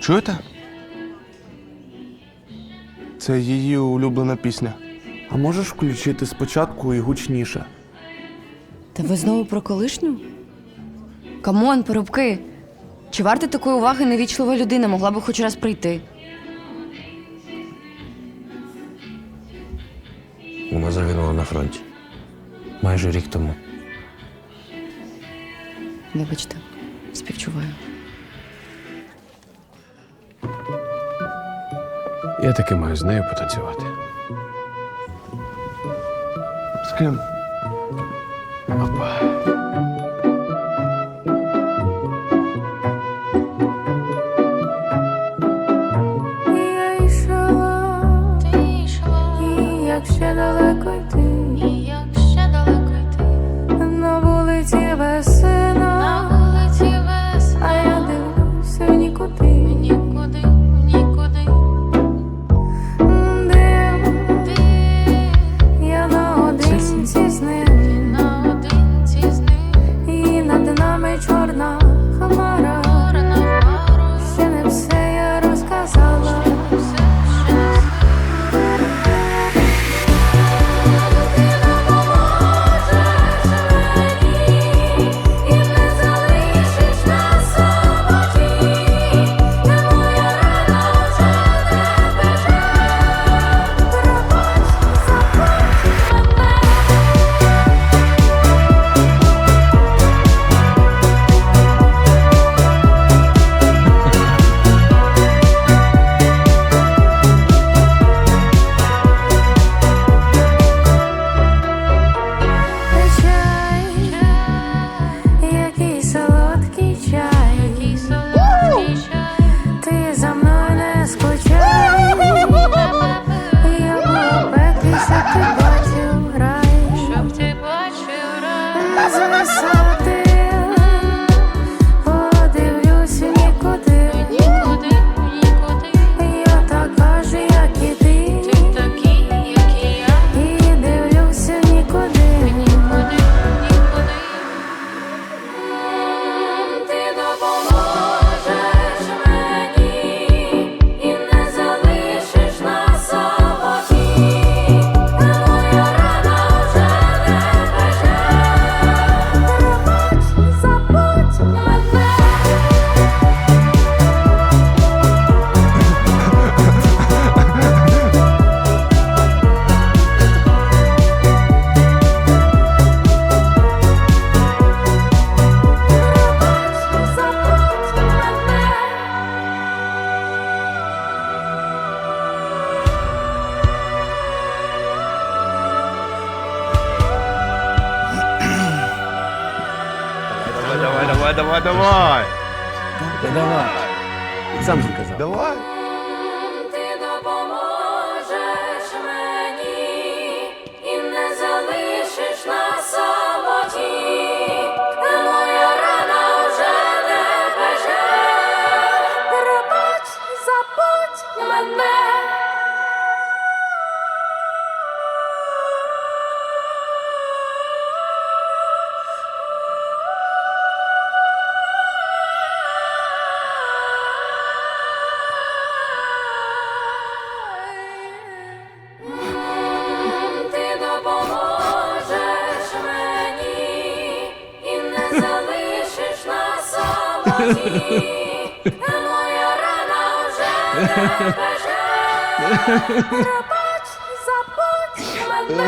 Чуєте? Це її улюблена пісня. А можеш включити спочатку і гучніше? Та ви знову про колишню? Камон, порубки. Чи варта такої уваги невічлива людина могла би хоч раз прийти? Вона загинула на фронті. Майже рік тому. Вибачте, співчуваю. Я таки маю з нею потанцювати. З ким? Опа. Я йшла, ти йшла, і як ще далеко йти. Nazywam something. давай, давай. Да давай. Сам же казав. Давай. moja rana ożywę, Robać, zapłać, będę.